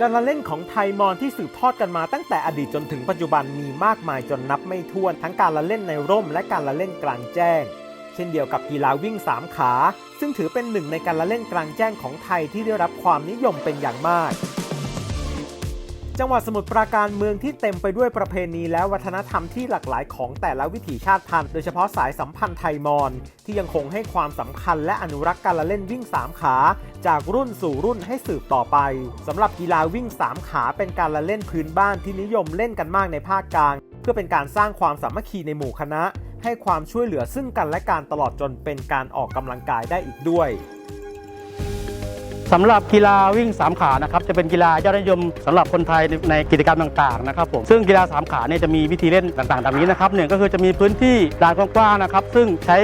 การละเล่นของไทยมอญที่สืบทอดกันมาตั้งแต่อดีตจนถึงปัจจุบันมีมากมายจนนับไม่ถ้วน ทั้งการละเล่นในร่มและการละเล่นกลางแจ้ง เช่นเดียวกับกีฬาวิ่งสามขา ซึ่งถือเป็นหนึ่งในการละเล่นกลางแจ้งของไทยที่ได้รับความนิยมเป็นอย่างมาก จังหวัดสมุทรปราการเมืองที่เต็มไปด้วยประเพณีและวัฒนธรรมที่หลากหลายของแต่ละวิถีชาติพันธุ์โดยเฉพาะสายสัมพันธ์ไทยมอญที่ยังคงให้ความสำคัญและอนุรักษ์การละเล่นวิ่งสามขา จากรุ่นสู่รุ่นให้สืบต่อไปสำหรับกีฬาวิ่งสามขาเป็นการละเล่นพื้นบ้านที่นิยมเล่นกันมากในภาคกลาง เพื่อเป็นการสร้างความสามัคคีในหมู่คณะ ให้ความช่วยเหลือซึ่งกันและการตลอดจนเป็นการออกกำลังกายได้อีกด้วย สำหรับกีฬาวิ่งสามขานะครับจะเป็นกีฬายอดนิยมสำหรับคนไทยในในกิจกรรมต่างๆนะครับผมซึ่งกีฬาสามขาเนี่ยจะมีวิธีเล่นต่างๆดังนี้นะครับหนึ่งก็คือจะมีพื้นที่ลานกว้างๆนะครับซึ่งใช้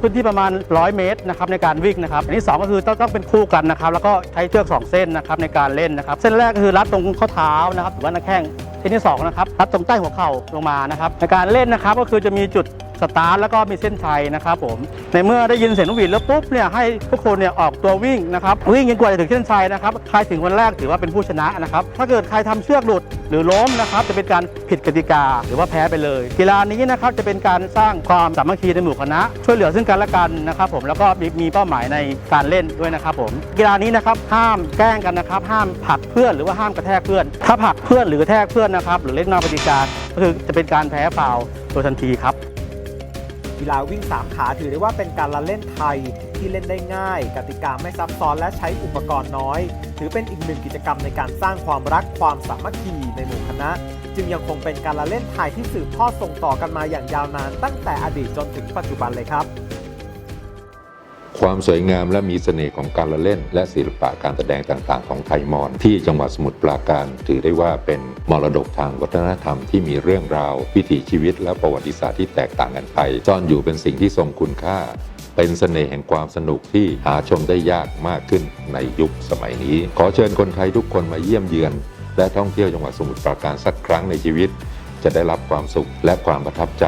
พื้นที่ประมาณ 100 เมตรนะครับในการวิ่งนะครับอันที่สองก็คือต้องต้องเป็นคู่กันนะครับแล้วก็ใช้เชือกสองเส้นนะครับในการเล่นนะครับเส้นแรกก็คือรัดตรงข้อเท้านะครับหรือว่าหน้าแข้งเส้นที่สองนะครับรัดตรงใต้หัวเข่าลงมานะครับในการเล่นนะครับก็คือจะมีจุด สตาร์ทแล้วก็มีเส้นชัยนะครับผมในเมื่อได้ยินเสียงนกหวีดแล้วปุ๊บเนี่ยให้ทุกคนเนี่ยออกตัววิ่งนะครับวิ่งจนกว่าจะถึงเส้นชัยนะครับใครถึงคนแรกถือว่าเป็นผู้ชนะนะครับถ้าเกิดใครทำเชือกหลุดหรือล้มนะครับจะเป็นการผิดกติกาหรือว่าแพ้ไปเลย กีฬานี้นะครับจะเป็นการสร้างความสามัคคีในหมู่คณะ ช่วยเหลือซึ่งกันและกันนะครับผมแล้วก็มีมีเป้าหมายในการเล่นด้วยนะครับผมกีฬานี้นะครับห้ามแกล้งกันนะครับ ห้ามผลักเพื่อนหรือว่าห้ามกระแทกเพื่อน ถ้าผลักเพื่อนหรือกระแทกเพื่อนนะครับหรือเล่นนอกกติกาก็คือจะเป็นการแพ้ฟาวล์โดยทันทีครับ กีฬาวิ่ง 3 ขาถือได้ว่าเป็นการละเล่นไทยที่เล่นได้ง่าย กติกาไม่ซับซ้อนและใช้อุปกรณ์น้อย ถือเป็นอีกหนึ่งกิจกรรมในการสร้างความรักความสามัคคีในหมู่คณะ จึงยังคงเป็นการละเล่นไทยที่สืบทอดส่งต่อกันมาอย่างยาวนาน ตั้งแต่อดีตจนถึงปัจจุบันเลยครับ ความสวยงามและมีเสน่ห์ของการละเล่น และศิลปะการแสดงต่างๆ ของไทยมอญที่จังหวัดสมุทรปราการถือได้ว่าเป็นมรดกทางวัฒนธรรมที่มีเรื่องราว วิถีชีวิตและประวัติศาสตร์ที่แตกต่างกันไปซ่อนอยู่เป็นสิ่งที่ทรงคุณค่า เป็นเสน่ห์แห่งความสนุกที่หาชมได้ยากมากขึ้นในยุคสมัยนี้ ขอเชิญคนไทยทุกคนมาเยี่ยมเยือน และท่องเที่ยวจังหวัดสมุทรปราการสักครั้งในชีวิต จะได้รับความสุขและความประทับใจ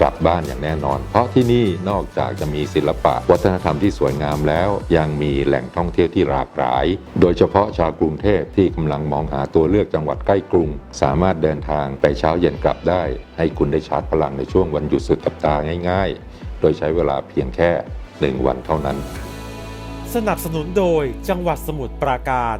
กลับบ้านอย่างแน่นอน เพราะที่นี่นอกจากจะมีศิลปะ วัฒนธรรมที่สวยงามแล้ว ยังมีแหล่งท่องเที่ยวที่หลากหลาย โดยเฉพาะชาวกรุงเทพที่กำลังมองหาตัวเลือกจังหวัดใกล้กรุง สามารถเดินทางไปเช้าเย็นกลับได้ ให้คุณได้ชาร์จพลังในช่วงวันหยุดสุดสัปดาห์ง่ายๆ โดยใช้เวลาเพียงแค่หนึ่งวันเท่านั้น สนับสนุนโดยจังหวัดสมุทรปราการ